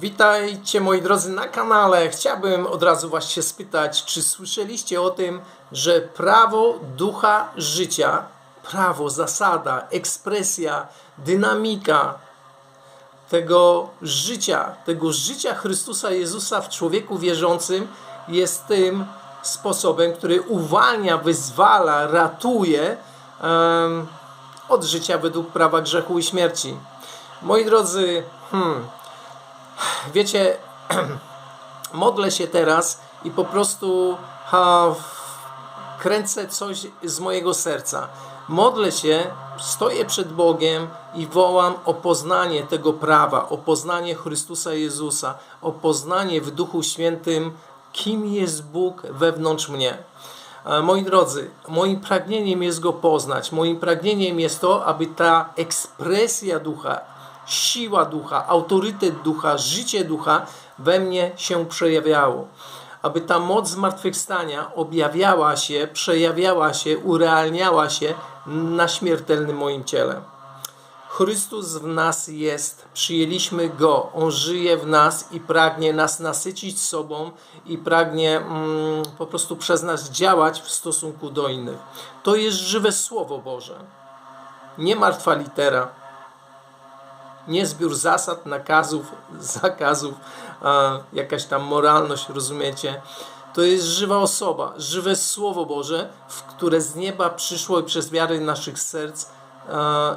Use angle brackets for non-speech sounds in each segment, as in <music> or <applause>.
Witajcie moi drodzy na kanale. Chciałbym od razu się spytać, czy słyszeliście o tym, że prawo ducha życia, prawo, zasada, ekspresja, dynamika tego życia, tego życia Chrystusa Jezusa w człowieku wierzącym jest tym sposobem, który uwalnia, wyzwala, ratuje em, od życia według prawa grzechu i śmierci. Moi drodzy, hmm, wiecie, <clears throat> modlę się teraz i po prostu ha, kręcę coś z mojego serca. Modlę się, stoję przed Bogiem i wołam o poznanie tego prawa, o poznanie Chrystusa Jezusa, o poznanie w Duchu Świętym, kim jest Bóg wewnątrz mnie. E, Moi drodzy, moim pragnieniem jest Go poznać. Moim pragnieniem jest to, aby ta ekspresja ducha, siła ducha, autorytet ducha, życie ducha we mnie się przejawiało. Aby ta moc zmartwychwstania objawiała się, przejawiała się, urealniała się na śmiertelnym moim ciele. Chrystus w nas jest, przyjęliśmy Go, On żyje w nas i pragnie nas nasycić sobą i pragnie mm, po prostu przez nas działać w stosunku do innych. To jest żywe Słowo Boże, nie martwa litera, nie zbiór zasad, nakazów, <laughs> zakazów, jakaś tam moralność, rozumiecie? To jest żywa osoba, żywe Słowo Boże, w które z nieba przyszło i przez wiarę naszych serc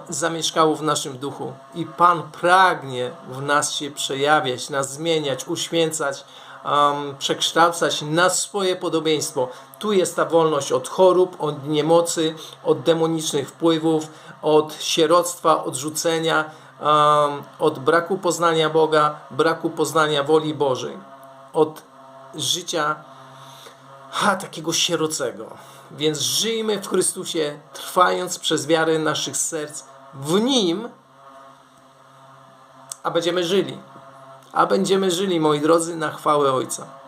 zamieszkało w naszym duchu. I Pan pragnie w nas się przejawiać, nas zmieniać, uświęcać, um, przekształcać na swoje podobieństwo. Tu jest ta wolność od chorób, od niemocy, od demonicznych wpływów, od sieroctwa, odrzucenia, od braku poznania Boga, braku poznania woli Bożej, od życia ha, takiego sierocego. Więc żyjmy w Chrystusie, trwając przez wiarę naszych serc w Nim, a będziemy żyli. A będziemy żyli, moi drodzy, na chwałę Ojca.